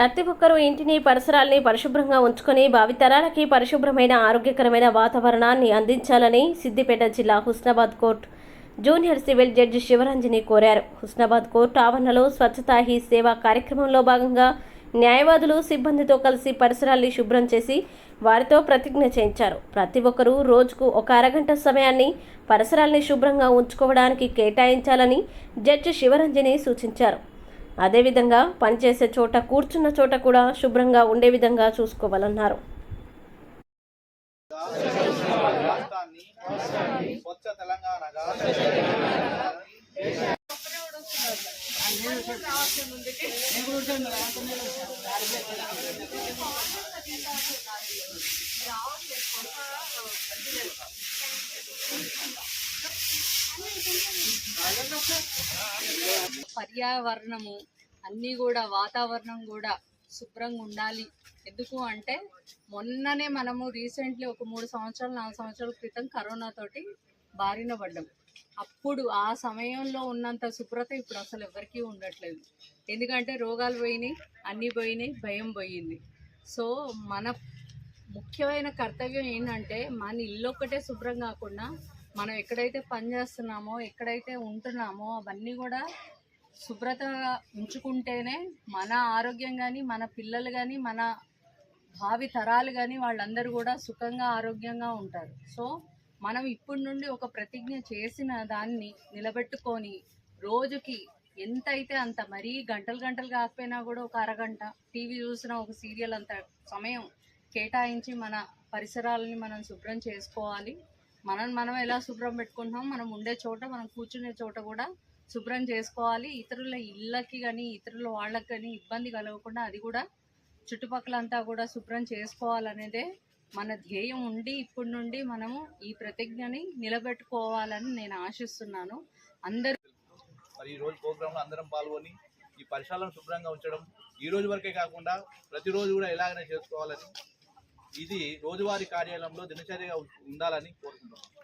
ప్రతి ఒక్కరూ ఇంటిని పరిసరాల్ని పరిశుభ్రంగా ఉంచుకొని భావితరాలకి పరిశుభ్రమైన ఆరోగ్యకరమైన వాతావరణాన్ని అందించాలని సిద్దిపేట జిల్లా Husnabad court junior civil judge Sivaranjani కోరారు. హుస్నాబాద్ కోర్టు ఆవరణలో స్వచ్ఛతా హీ సేవా కార్యక్రమంలో భాగంగా న్యాయవాదులు సిబ్బందితో కలిసి పరిసరాల్ని శుభ్రం చేసి వారితో ప్రతిజ్ఞ చేయించారు. ప్రతి ఒక్కరూ రోజుకు ఒక అరగంట సమయాన్ని పరిసరాల్ని శుభ్రంగా ఉంచుకోవడానికి కేటాయించాలని జడ్జి శివరంజని సూచించారు. అదేవిధంగా పనిచేసే చోట కూర్చున్న చోట కూడా శుభ్రంగా ఉండే విధంగా చూసుకోవాలన్నారు. పర్యావరణము అన్నీ కూడా వాతావరణం కూడా శుభ్రంగా ఉండాలి. ఎందుకు అంటే మొన్ననే మనము రీసెంట్లీ ఒక మూడు సంవత్సరాలు నాలుగు సంవత్సరాల క్రితం కరోనా తోటి బారిన పడ్డాం. అప్పుడు ఆ సమయంలో ఉన్నంత శుభ్రత ఇప్పుడు అసలు ఎవరికీ ఉండట్లేదు. ఎందుకంటే రోగాలు పోయినాయి అన్నీ పోయినాయి భయం పోయింది. సో మన ముఖ్యమైన కర్తవ్యం ఏంటంటే మన ఇల్లు ఒక్కటే శుభ్రం కాకుండా మనం ఎక్కడైతే పని చేస్తున్నామో ఎక్కడైతే ఉంటున్నామో అవన్నీ కూడా శుభ్రతగా ఉంచుకుంటేనే మన ఆరోగ్యం కానీ మన పిల్లలు కానీ మన భావి తరాలు కానీ వాళ్ళందరూ కూడా సుఖంగా ఆరోగ్యంగా ఉంటారు. సో మనం ఇప్పటి నుండి ఒక ప్రతిజ్ఞ చేసిన దాన్ని నిలబెట్టుకొని రోజుకి ఎంత అయితే అంత మరీ గంటలు గంటలు కాకపోయినా కూడా ఒక అరగంట టీవీ చూసిన ఒక సీరియల్ అంత సమయం కేటాయించి మన పరిసరాలని మనం శుభ్రం చేసుకోవాలి. మనం మనం ఎలా శుభ్రం పెట్టుకుంటున్నాం మనం ఉండే చోట మనం కూర్చునే చోట కూడా శుభ్రం చేసుకోవాలి. ఇతరుల ఇళ్ళకి కానీ ఇతరుల వాళ్ళకి కానీ ఇబ్బంది కలగకుండా అది కూడా చుట్టుపక్కలంతా కూడా శుభ్రం చేసుకోవాలనేదే మన ధ్యేయం ఉండి ఇప్పటి నుండి మనము ఈ ప్రతిజ్ఞని నిలబెట్టుకోవాలని నేను ఆశిస్తున్నాను. అందరూ మరి ఈ రోజు ప్రోగ్రామ్లో అందరం పాల్గొని ఈ పరిసరాలను శుభ్రంగా ఉంచడం ఈ రోజు వరకే కాకుండా ప్రతిరోజు కూడా ఎలాగైనా చేసుకోవాలని ఇది రోజువారీ కార్యాలయంలో దినచర్యగా ఉండాలని కోరుకుంటున్నాం.